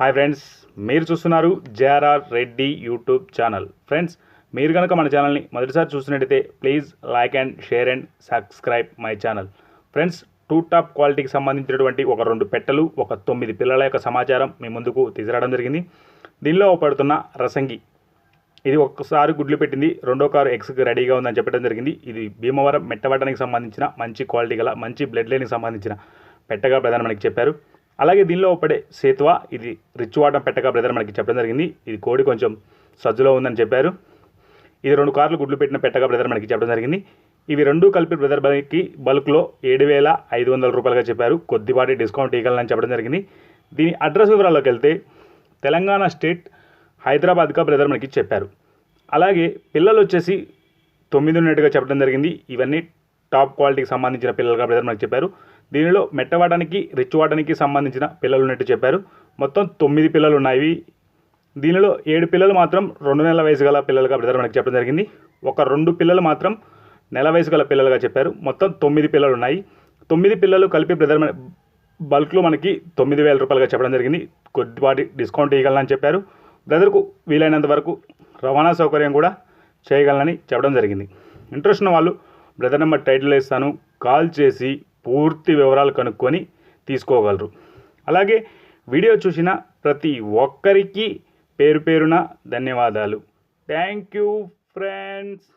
Hi friends మీరు చూస్తున్నారు JRR Reddy YouTube channel. Friends మీరు కనుక మన ఛానల్ని మొదటిసారి చూసినట్టయితే please like and share and subscribe my channel. Friends to top క్వాలిటీకి సంబంధించినటువంటి ఒక రెండు పెట్టెలు ఒక తొమ్మిది పిల్లల యొక్క సమాచారం మీ ముందుకు తీసుకురావడం జరిగింది. దీనిలో పడుతున్న రసంగి. ఇది ఒక్కసారి గుడ్లు పెట్టింది రెండో కారు ఎక్స్కి రెడీగా ఉందని చెప్పడం జరిగింది. ఇది భీమవరం మెట్టవటానికి సంబంధించిన మంచి క్వాలిటీ గల మంచి బ్లడ్ లైన్కి సంబంధించిన పెట్టగా ప్రధాని మనకి చెప్పారు. అలాగే దీనిలో పడే సేతువ ఇది రిచ్ వాటం పెట్టగా బ్రదర్ మనకి చెప్పడం జరిగింది. ఇది కోడి కొంచెం సజ్జులో ఉందని చెప్పారు. ఇది రెండు కార్లు గుడ్లు పెట్టిన పెట్టగా బ్రదర్ మనకి చెప్పడం జరిగింది. ఇవి రెండు కలిపి బ్రదర్ బైక్కి బల్క్లో ఏడు వేల ఐదు వందల రూపాయలుగా చెప్పారు. కొద్దిపాటి డిస్కౌంట్ ఇవ్వాలని చెప్పడం జరిగింది. దీని అడ్రస్ వివరాల్లోకి వెళ్తే తెలంగాణ స్టేట్ హైదరాబాద్గా బ్రదర్ మనకి చెప్పారు. అలాగే పిల్లలు వచ్చేసి తొమ్మిది ఉన్నట్టుగా చెప్పడం జరిగింది. ఇవన్నీ టాప్ క్వాలిటీకి సంబంధించిన పిల్లలుగా బ్రదర్ మనకి చెప్పారు. దీనిలో మెట్టవాడానికి రిచ్ సంబంధించిన పిల్లలు ఉన్నట్టు చెప్పారు. మొత్తం తొమ్మిది పిల్లలు ఉన్నాయి దీనిలో ఏడు పిల్లలు మాత్రం రెండు నెలల వయసు గల పిల్లలుగా బ్రదర్ మనకి చెప్పడం జరిగింది. ఒక రెండు పిల్లలు మాత్రం నెల వయసు గల పిల్లలుగా చెప్పారు. మొత్తం తొమ్మిది పిల్లలు ఉన్నాయి తొమ్మిది పిల్లలు కలిపి బ్రదర్ బల్క్లో మనకి తొమ్మిది వేల రూపాయలుగా చెప్పడం జరిగింది. కొద్దిపాటి డిస్కౌంట్ ఇవ్వగలనని చెప్పారు. బ్రదర్కు వీలైనంత వరకు రవాణా సౌకర్యం కూడా చేయగలనని చెప్పడం జరిగింది. ఇంట్రెస్ట్ ఉన్న వాళ్ళు బ్రదర్ నెంబర్ టైటిల్ ఇస్తాను కాల్ చేసి పూర్తి వివరాలు కనుక్కొని తీసుకోగలరు. అలాగే వీడియో చూసిన ప్రతి ఒక్కరికి పేరు పేరున ధన్యవాదాలు. Thank you friends